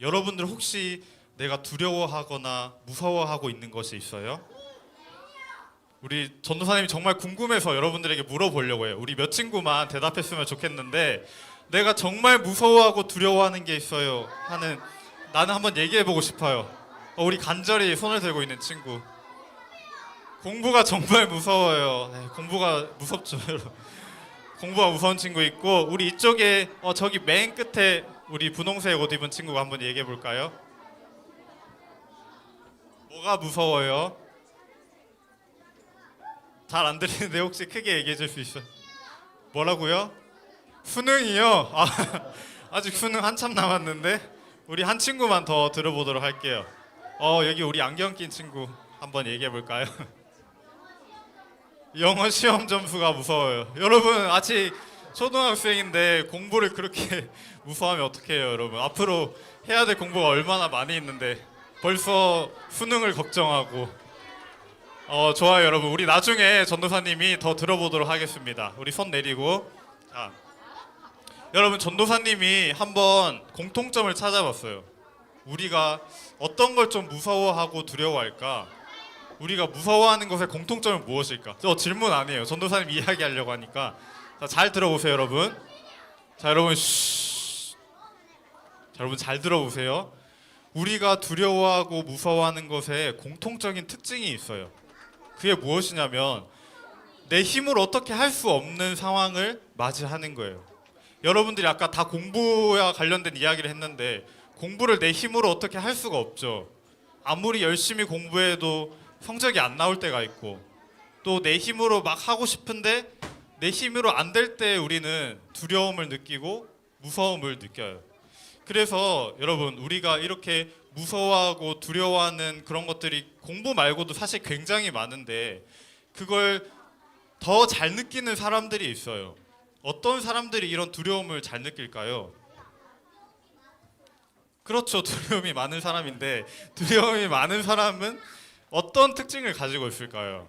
여러분들 혹시 내가 두려워하거나 무서워하고 있는 것이 있어요? 우리 전도사님이 정말 궁금해서 여러분들에게 물어보려고 해요. 우리 몇 친구만 대답했으면 좋겠는데 내가 정말 무서워하고 두려워하는 게 있어요. 하는 나는 한번 얘기해 보고 싶어요. 어, 우리 간절히 손을 들고 있는 친구. 공부가 정말 무서워요. 네, 공부가 무섭죠. 공부가 무서운 친구 있고 우리 이쪽에 어, 저기 맨 끝에 우리 분홍색 옷 입은 친구가 한번 얘기해 볼까요? 뭐가 무서워요? 잘 안 들리는데 혹시 크게 얘기해 줄 수 있어요? 뭐라고요? 수능이요? 아, 아직 수능 한참 남았는데 우리 한 친구만 더 들어보도록 할게요. 어 여기 우리 안경 낀 친구 한번 얘기해 볼까요? 영어 시험 점수가 무서워요. 여러분 아직 초등학생인데 공부를 그렇게 무서워하면 어떡해요, 여러분? 앞으로 해야 될 공부가 얼마나 많이 있는데 벌써 수능을 걱정하고 어 좋아요, 여러분. 우리 나중에 전도사님이 더 들어보도록 하겠습니다. 우리 손 내리고 자, 여러분 전도사님이 한번 공통점을 찾아봤어요. 우리가 어떤 걸 좀 무서워하고 두려워할까? 우리가 무서워하는 것의 공통점은 무엇일까? 저 질문 아니에요. 전도사님 이야기하려고 하니까 자, 잘 들어보세요, 여러분. 자, 여러분 쉬. 자, 여러분 잘 들어보세요. 우리가 두려워하고 무서워하는 것에 공통적인 특징이 있어요. 그게 무엇이냐면 내 힘으로 어떻게 할 수 없는 상황을 맞이하는 거예요. 여러분들이 아까 다 공부와 관련된 이야기를 했는데 공부를 내 힘으로 어떻게 할 수가 없죠. 아무리 열심히 공부해도 성적이 안 나올 때가 있고 또 내 힘으로 막 하고 싶은데 내 힘으로 안 될 때 우리는 두려움을 느끼고 무서움을 느껴요. 그래서 여러분 우리가 이렇게 무서워하고 두려워하는 그런 것들이 공부 말고도 사실 굉장히 많은데 그걸 더 잘 느끼는 사람들이 있어요. 어떤 사람들이 이런 두려움을 잘 느낄까요? 그렇죠. 두려움이 많은 사람인데 두려움이 많은 사람은 어떤 특징을 가지고 있을까요?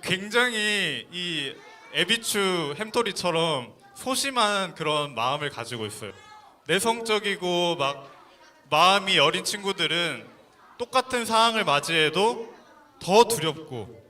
굉장히 이 에비추 햄토리처럼 소심한 그런 마음을 가지고 있어요. 내성적이고 막 마음이 어린 친구들은 똑같은 상황을 맞이해도 더 두렵고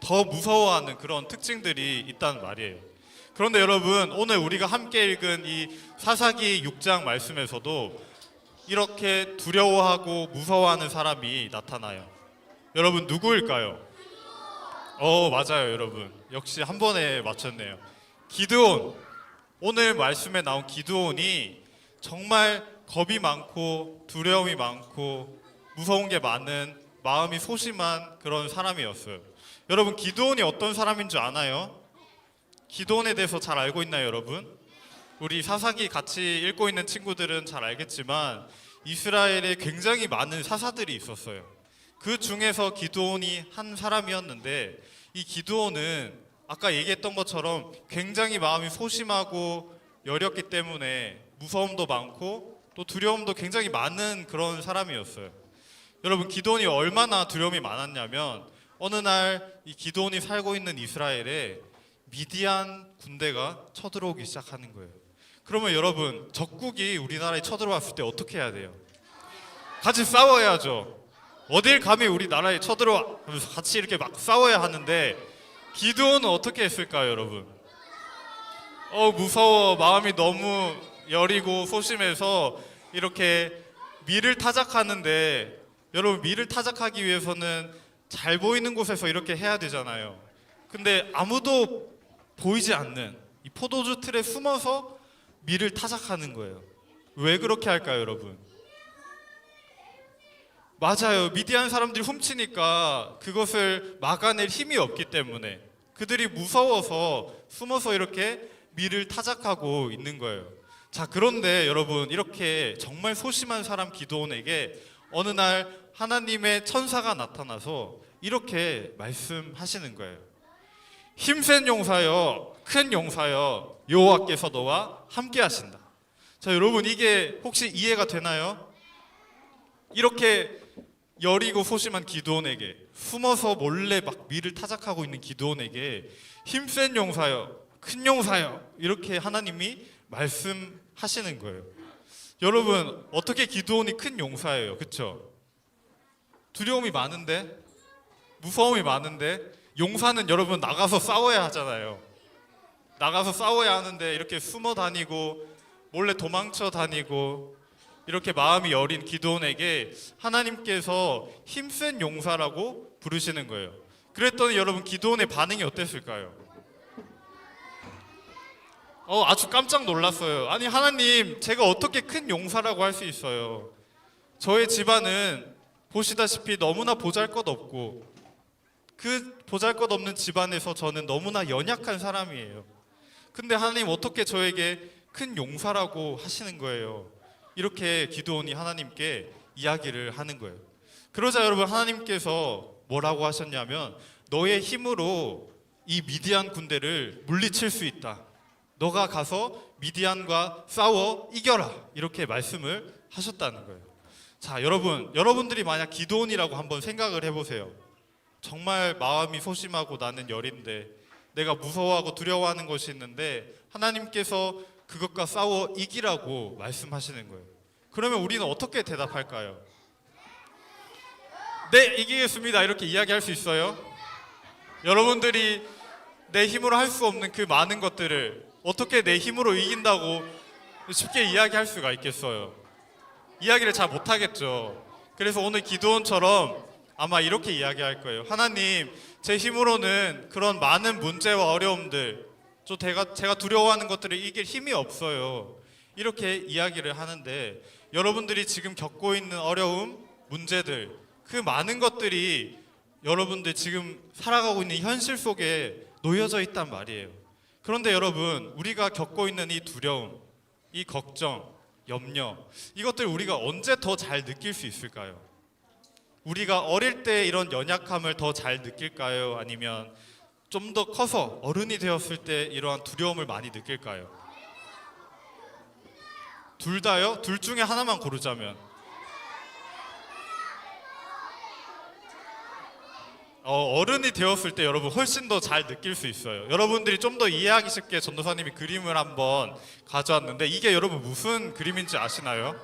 더 무서워하는 그런 특징들이 있다는 말이에요. 그런데 여러분 오늘 우리가 함께 읽은 이 사사기 6장 말씀에서도 이렇게 두려워하고 무서워하는 사람이 나타나요. 여러분 누구일까요? 어 맞아요 여러분 역시 한 번에 맞췄네요. 기드온 오늘 말씀에 나온 기드온이 정말 겁이 많고 두려움이 많고 무서운 게 많은 마음이 소심한 그런 사람이었어요. 여러분 기드온이 어떤 사람인 줄 아나요? 기도원에 대해서 잘 알고 있나요, 여러분? 우리 사사기 같이 읽고 있는 친구들은 잘 알겠지만 이스라엘에 굉장히 많은 사사들이 있었어요. 그 중에서 기도원이 한 사람이었는데 이 기도원은 아까 얘기했던 것처럼 굉장히 마음이 소심하고 여렸기 때문에 무서움도 많고 또 두려움도 굉장히 많은 그런 사람이었어요. 여러분 기도원이 얼마나 두려움이 많았냐면 어느 날 이 기도원이 살고 있는 이스라엘에 미디안 군대가 쳐들어오기 시작하는 거예요. 그러면 여러분 적국이 우리나라에 쳐들어왔을 때 어떻게 해야 돼요? 같이 싸워야죠. 어딜 감히 우리나라에 쳐들어와 하면서 같이 이렇게 막 싸워야 하는데 기드온은 어떻게 했을까요, 여러분? 어 무서워 마음이 너무 여리고 소심해서 이렇게 미를 타작하는데 여러분 미를 타작하기 위해서는 잘 보이는 곳에서 이렇게 해야 되잖아요. 근데 아무도 보이지 않는 이 포도주 틀에 숨어서 미를 타작하는 거예요. 왜 그렇게 할까요, 여러분? 맞아요. 미디안 사람들이 훔치니까 그것을 막아낼 힘이 없기 때문에 그들이 무서워서 숨어서 이렇게 미를 타작하고 있는 거예요. 자, 그런데 여러분 이렇게 정말 소심한 사람 기도원에게 어느 날 하나님의 천사가 나타나서 이렇게 말씀하시는 거예요. 힘센 용사여, 큰 용사여, 여호와께서 너와 함께 하신다. 자, 여러분 이게 혹시 이해가 되나요? 이렇게 여리고 소심한 기도원에게 숨어서 몰래 막 미를 타작하고 있는 기도원에게 힘센 용사여, 큰 용사여 이렇게 하나님이 말씀하시는 거예요. 여러분 어떻게 기도원이 큰 용사예요, 그렇죠? 두려움이 많은데 무서움이 많은데 용사는 여러분 나가서 싸워야 하잖아요. 나가서 싸워야 하는데 이렇게 숨어 다니고 몰래 도망쳐 다니고 이렇게 마음이 여린 기도원에게 하나님께서 힘센 용사라고 부르시는 거예요. 그랬더니 여러분 기도원의 반응이 어땠을까요? 어, 아주 깜짝 놀랐어요. 아니 하나님, 제가 어떻게 큰 용사라고 할 수 있어요? 저의 집안은 보시다시피 너무나 보잘것없고 그 보잘것없는 집안에서 저는 너무나 연약한 사람이에요. 근데 하나님 어떻게 저에게 큰 용사라고 하시는 거예요? 이렇게 기도원이 하나님께 이야기를 하는 거예요. 그러자 여러분 하나님께서 뭐라고 하셨냐면 너의 힘으로 이 미디안 군대를 물리칠 수 있다. 너가 가서 미디안과 싸워 이겨라. 이렇게 말씀을 하셨다는 거예요. 자, 여러분, 여러분들이 만약 기도원이라고 한번 생각을 해 보세요. 정말 마음이 소심하고 나는 여린데 내가 무서워하고 두려워하는 것이 있는데 하나님께서 그것과 싸워 이기라고 말씀하시는 거예요. 그러면 우리는 어떻게 대답할까요? 네, 이기겠습니다. 이렇게 이야기할 수 있어요? 여러분들이 내 힘으로 할 수 없는 그 많은 것들을 어떻게 내 힘으로 이긴다고 쉽게 이야기할 수가 있겠어요? 이야기를 잘 못하겠죠. 그래서 오늘 기도원처럼 아마 이렇게 이야기할 거예요. 하나님, 제 힘으로는 그런 많은 문제와 어려움들, 저 제가, 제가 두려워하는 것들을 이길 힘이 없어요. 이렇게 이야기를 하는데 여러분들이 지금 겪고 있는 어려움, 문제들, 그 많은 것들이 여러분들 지금 살아가고 있는 현실 속에 놓여져 있단 말이에요. 그런데 여러분, 우리가 겪고 있는 이 두려움, 이 걱정, 염려, 이것들 우리가 언제 더 잘 느낄 수 있을까요? 우리가 어릴 때 이런 연약함을 더 잘 느낄까요? 아니면 좀 더 커서 어른이 되었을 때 이러한 두려움을 많이 느낄까요? 둘 다요? 둘 중에 하나만 고르자면 어, 어른이 되었을 때 여러분 훨씬 더 잘 느낄 수 있어요. 여러분들이 좀 더 이해하기 쉽게 전도사님이 그림을 한번 가져왔는데 이게 여러분 무슨 그림인지 아시나요?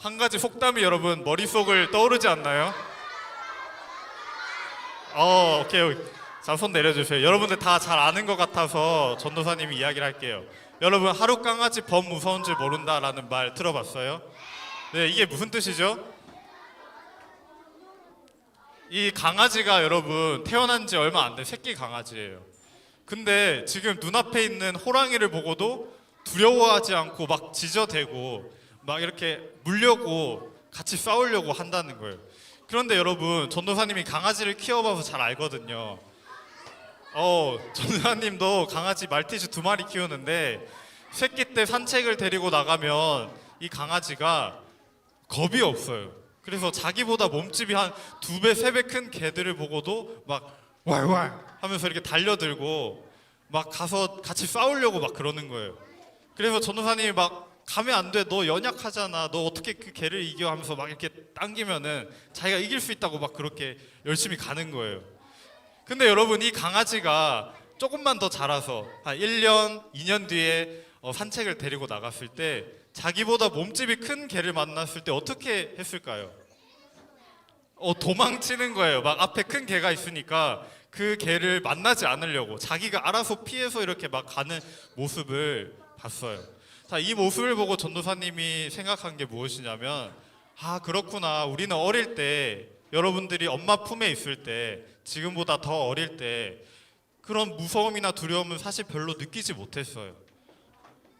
한 가지 속담이 여러분 머릿속을 떠오르지 않나요? 어, 오케이. 자, 손 내려주세요. 여러분들 다 잘 아는 것 같아서 전도사님이 이야기를 할게요. 여러분, 하루 강아지 범 무서운 줄 모른다라는 말 들어봤어요? 네, 이게 무슨 뜻이죠? 이 강아지가 여러분 태어난 지 얼마 안된 새끼 강아지예요. 근데 지금 눈앞에 있는 호랑이를 보고도 두려워하지 않고 막 지저대고 막 이렇게 물려고 같이 싸우려고 한다는 거예요. 그런데 여러분 전도사님이 강아지를 키워봐서 잘 알거든요. 어 전도사님도 강아지 말티즈 두 마리 키우는데 새끼 때 산책을 데리고 나가면 이 강아지가 겁이 없어요. 그래서 자기보다 몸집이 한 두 배, 세 배 큰 개들을 보고도 막 왈왈 하면서 이렇게 달려들고 막 가서 같이 싸우려고 막 그러는 거예요. 그래서 전도사님이 막 가면 안 돼. 너 연약하잖아. 너 어떻게 그 개를 이겨 하면서 막 이렇게 당기면은 자기가 이길 수 있다고 막 그렇게 열심히 가는 거예요. 근데 여러분 이 강아지가 조금만 더 자라서 한 1년, 2년 뒤에 어, 산책을 데리고 나갔을 때 자기보다 몸집이 큰 개를 만났을 때 어떻게 했을까요? 어, 도망치는 거예요. 막 앞에 큰 개가 있으니까 그 개를 만나지 않으려고 자기가 알아서 피해서 이렇게 막 가는 모습을 봤어요. 자, 이 모습을 보고 전도사님이 생각한 게 무엇이냐면 아, 그렇구나. 우리는 어릴 때 여러분들이 엄마 품에 있을 때 지금보다 더 어릴 때 그런 무서움이나 두려움은 사실 별로 느끼지 못했어요.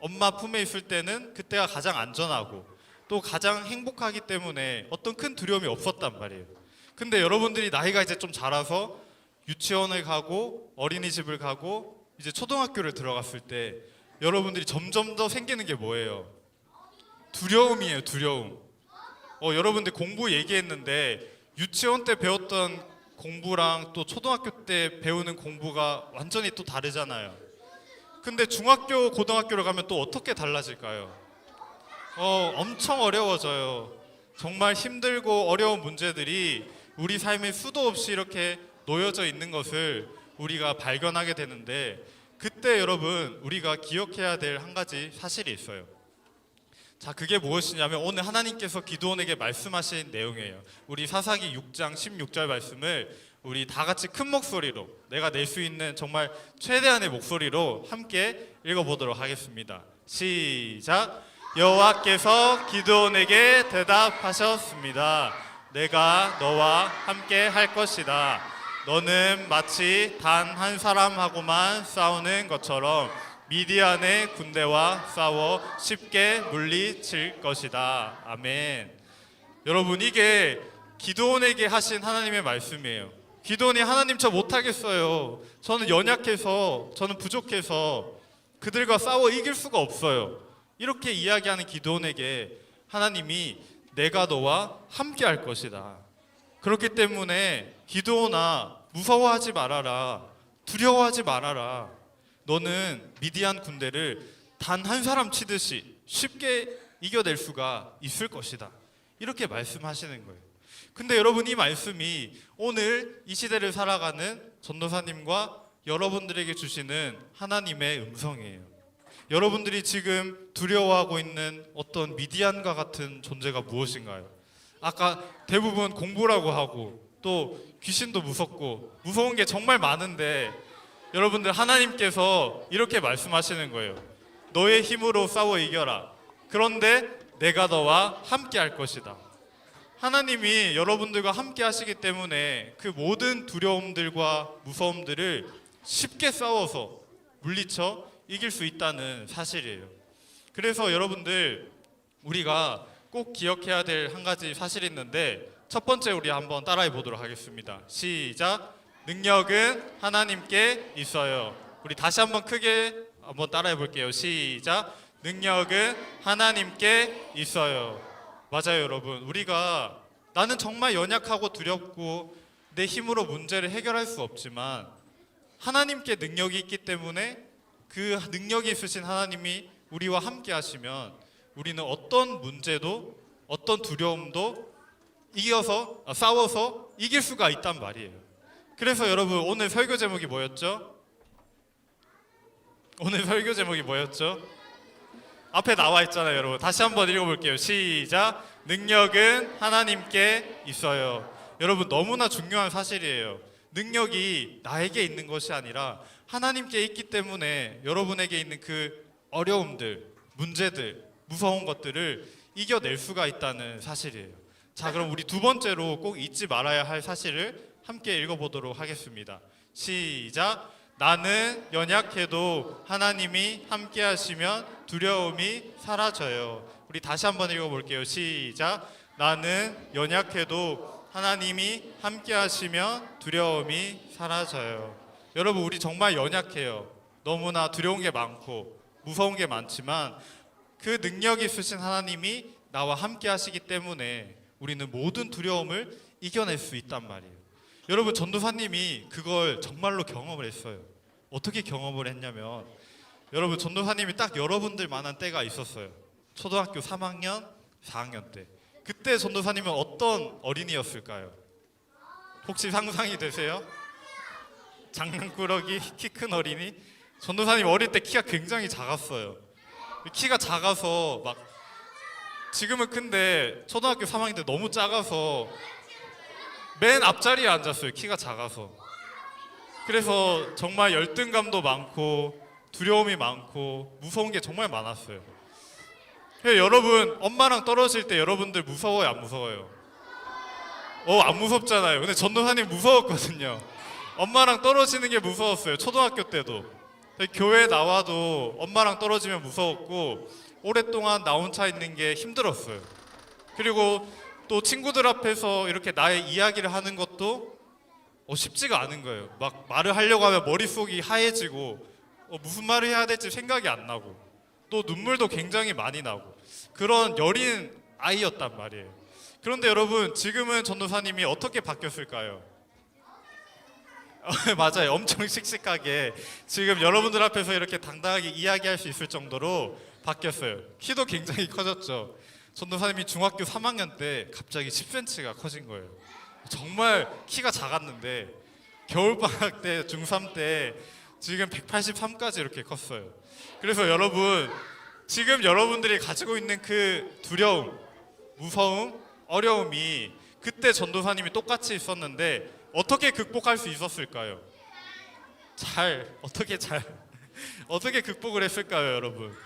엄마 품에 있을 때는 그때가 가장 안전하고 또 가장 행복하기 때문에 어떤 큰 두려움이 없었단 말이에요. 근데 여러분들이 나이가 이제 좀 자라서 유치원을 가고 어린이집을 가고 이제 초등학교를 들어갔을 때 여러분들이 점점 더 생기는 게 뭐예요? 두려움이에요, 두려움. 어, 여러분들 공부 얘기했는데 유치원 때 배웠던 공부랑 또 초등학교 때 배우는 공부가 완전히 또 다르잖아요. 근데 중학교, 고등학교를 가면 또 어떻게 달라질까요? 어, 엄청 어려워져요. 정말 힘들고 어려운 문제들이 우리 삶에 수도 없이 이렇게 놓여져 있는 것을 우리가 발견하게 되는데 그때 여러분 우리가 기억해야 될 한 가지 사실이 있어요. 자, 그게 무엇이냐면 오늘 하나님께서 기도원에게 말씀하신 내용이에요. 우리 사사기 6장 16절 말씀을 우리 다 같이 큰 목소리로 내가 낼 수 있는 정말 최대한의 목소리로 함께 읽어보도록 하겠습니다. 시작. 여호와께서 기도원에게 대답하셨습니다. 내가 너와 함께 할 것이다. 너는 마치 단 한 사람하고만 싸우는 것처럼 미디안의 군대와 싸워 쉽게 물리칠 것이다. 아멘. 여러분 이게 기도원에게 하신 하나님의 말씀이에요. 기도원이 하나님 저 못하겠어요. 저는 연약해서 저는 부족해서 그들과 싸워 이길 수가 없어요. 이렇게 이야기하는 기도원에게 하나님이 내가 너와 함께 할 것이다. 그렇기 때문에 기도원아 무서워하지 말아라. 두려워하지 말아라. 너는 미디안 군대를 단 한 사람 치듯이 쉽게 이겨낼 수가 있을 것이다. 이렇게 말씀하시는 거예요. 근데 여러분 이 말씀이 오늘 이 시대를 살아가는 전도사님과 여러분들에게 주시는 하나님의 음성이에요. 여러분들이 지금 두려워하고 있는 어떤 미디안과 같은 존재가 무엇인가요? 아까 대부분 공부라고 하고 또 귀신도 무섭고 무서운 게 정말 많은데 여러분들 하나님께서 이렇게 말씀하시는 거예요. 너의 힘으로 싸워 이겨라. 그런데 내가 너와 함께 할 것이다. 하나님이 여러분들과 함께 하시기 때문에 그 모든 두려움들과 무서움들을 쉽게 싸워서 물리쳐 이길 수 있다는 사실이에요. 그래서 여러분들 우리가 꼭 기억해야 될 한 가지 사실이 있는데 첫 번째 우리 한번 따라해 보도록 하겠습니다. 시작. 능력은 하나님께 있어요. 우리 다시 한번 크게 한번 따라해 볼게요. 시작. 능력은 하나님께 있어요. 맞아요, 여러분. 우리가 나는 정말 연약하고 두렵고 내 힘으로 문제를 해결할 수 없지만 하나님께 능력이 있기 때문에 그 능력이 있으신 하나님이 우리와 함께 하시면 우리는 어떤 문제도 어떤 두려움도 이겨서 아, 싸워서 이길 수가 있단 말이에요. 그래서 여러분 오늘 설교 제목이 뭐였죠? 오늘 설교 제목이 뭐였죠? 앞에 나와 있잖아요, 여러분. 다시 한번 읽어볼게요. 시작. 능력은 하나님께 있어요. 여러분 너무나 중요한 사실이에요. 능력이 나에게 있는 것이 아니라 하나님께 있기 때문에 여러분에게 있는 그 어려움들, 문제들, 무서운 것들을 이겨낼 수가 있다는 사실이에요. 자, 그럼 우리 두 번째로 꼭 잊지 말아야 할 사실을 함께 읽어보도록 하겠습니다. 시작. 나는 연약해도 하나님이 함께 하시면 두려움이 사라져요. 우리 다시 한번 읽어볼게요. 시작. 나는 연약해도 하나님이 함께 하시면 두려움이 사라져요. 여러분, 우리 정말 연약해요. 너무나 두려운 게 많고 무서운 게 많지만 그 능력이 있으신 하나님이 나와 함께 하시기 때문에 우리는 모든 두려움을 이겨낼 수 있단 말이에요. 여러분 전도사님이 그걸 정말로 경험을 했어요. 어떻게 경험을 했냐면 여러분 전도사님이 딱 여러분들 만한 때가 있었어요. 초등학교 3학년, 4학년 때. 그때 전도사님은 어떤 어린이였을까요? 혹시 상상이 되세요? 장난꾸러기 키 큰 어린이? 전도사님 어릴 때 키가 굉장히 작았어요. 키가 작아서 막 지금은 큰데 초등학교 3학년 때 너무 작아서 맨 앞자리에 앉았어요. 키가 작아서. 그래서 정말 열등감도 많고 두려움이 많고 무서운 게 정말 많았어요. 그래서 여러분 엄마랑 떨어질 때 여러분들 무서워요 안 무서워요? 어 안 무섭잖아요. 근데 전도사님 무서웠거든요. 엄마랑 떨어지는 게 무서웠어요. 초등학교 때도 교회 나와도 엄마랑 떨어지면 무서웠고 오랫동안 나 혼자 있는 게 힘들었어요. 그리고 또 친구들 앞에서 이렇게 나의 이야기를 하는 것도 어, 쉽지가 않은 거예요. 막 말을 하려고 하면 머릿속이 하얘지고 어, 무슨 말을 해야 될지 생각이 안 나고 또 눈물도 굉장히 많이 나고 그런 여린 아이였단 말이에요. 그런데 여러분 지금은 전도사님이 어떻게 바뀌었을까요? 어, 맞아요. 엄청 씩씩하게 지금 여러분들 앞에서 이렇게 당당하게 이야기할 수 있을 정도로 바뀌었어요. 키도 굉장히 커졌죠. 전도사님이 중학교 3학년 때 갑자기 10cm가 커진 거예요. 정말 키가 작았는데 겨울방학 때 중3 때 지금 183까지 이렇게 컸어요. 그래서 여러분 지금 여러분들이 가지고 있는 그 두려움, 무서움, 어려움이 그때 전도사님이 똑같이 있었는데 어떻게 극복할 수 있었을까요? 잘 어떻게 잘 어떻게 극복을 했을까요, 여러분?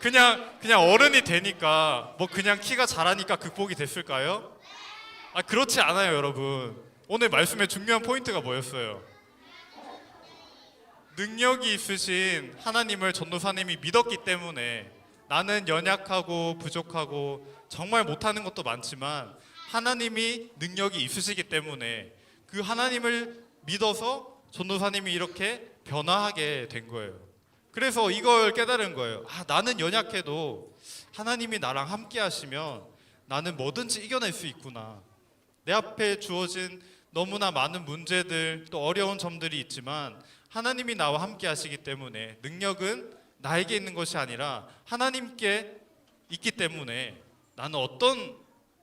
그냥 그냥 어른이 되니까 뭐 그냥 키가 자라니까 극복이 됐을까요? 아 그렇지 않아요, 여러분. 오늘 말씀의 중요한 포인트가 뭐였어요? 능력이 있으신 하나님을 전도사님이 믿었기 때문에 나는 연약하고 부족하고 정말 못하는 것도 많지만 하나님이 능력이 있으시기 때문에 그 하나님을 믿어서 전도사님이 이렇게 변화하게 된 거예요. 그래서 이걸 깨달은 거예요. 아, 나는 연약해도 하나님이 나랑 함께 하시면 나는 뭐든지 이겨낼 수 있구나. 내 앞에 주어진 너무나 많은 문제들 또 어려운 점들이 있지만 하나님이 나와 함께 하시기 때문에 능력은 나에게 있는 것이 아니라 하나님께 있기 때문에 나는 어떤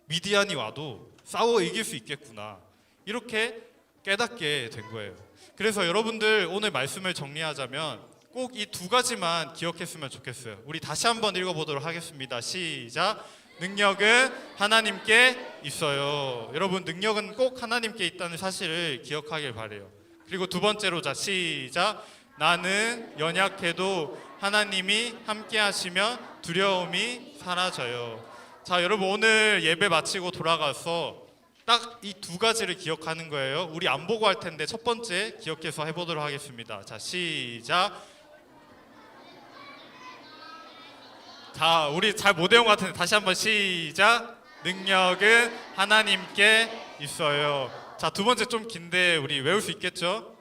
미디안이 와도 싸워 이길 수 있겠구나. 이렇게 깨닫게 된 거예요. 그래서 여러분들 오늘 말씀을 정리하자면 꼭 이 두 가지만 기억했으면 좋겠어요. 우리 다시 한번 읽어보도록 하겠습니다. 시작. 능력은 하나님께 있어요. 여러분 능력은 꼭 하나님께 있다는 사실을 기억하길 바래요. 그리고 두 번째로 자 시작. 나는 연약해도 하나님이 함께 하시면 두려움이 사라져요. 자, 여러분 오늘 예배 마치고 돌아가서 딱 이 두 가지를 기억하는 거예요. 우리 안 보고 할 텐데 첫 번째 기억해서 해보도록 하겠습니다. 자, 시작. 자, 우리 잘 못 외운 것 같은데 다시 한번 시작. 능력은 하나님께 있어요. 자, 두 번째 좀 긴데 우리 외울 수 있겠죠?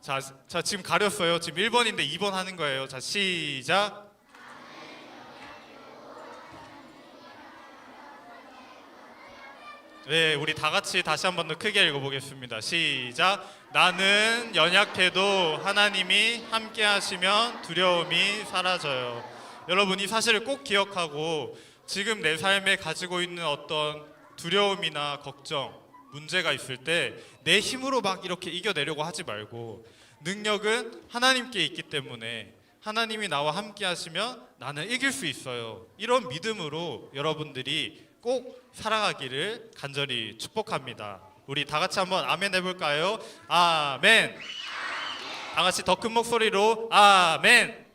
자, 자 지금 가렸어요. 지금 1번인데 2번 하는 거예요. 자, 시작. 네, 우리 다 같이 다시 한 번 더 크게 읽어보겠습니다. 시작. 나는 연약해도 하나님이 함께 하시면 두려움이 사라져요. 여러분 이 사실을 꼭 기억하고 지금 내 삶에 가지고 있는 어떤 두려움이나 걱정, 문제가 있을 때 내 힘으로 막 이렇게 이겨내려고 하지 말고 능력은 하나님께 있기 때문에 하나님이 나와 함께 하시면 나는 이길 수 있어요. 이런 믿음으로 여러분들이 꼭 살아가기를 간절히 축복합니다. 우리 다 같이 한번 아멘 해볼까요? 아멘. 다 같이 더 큰 목소리로 아멘.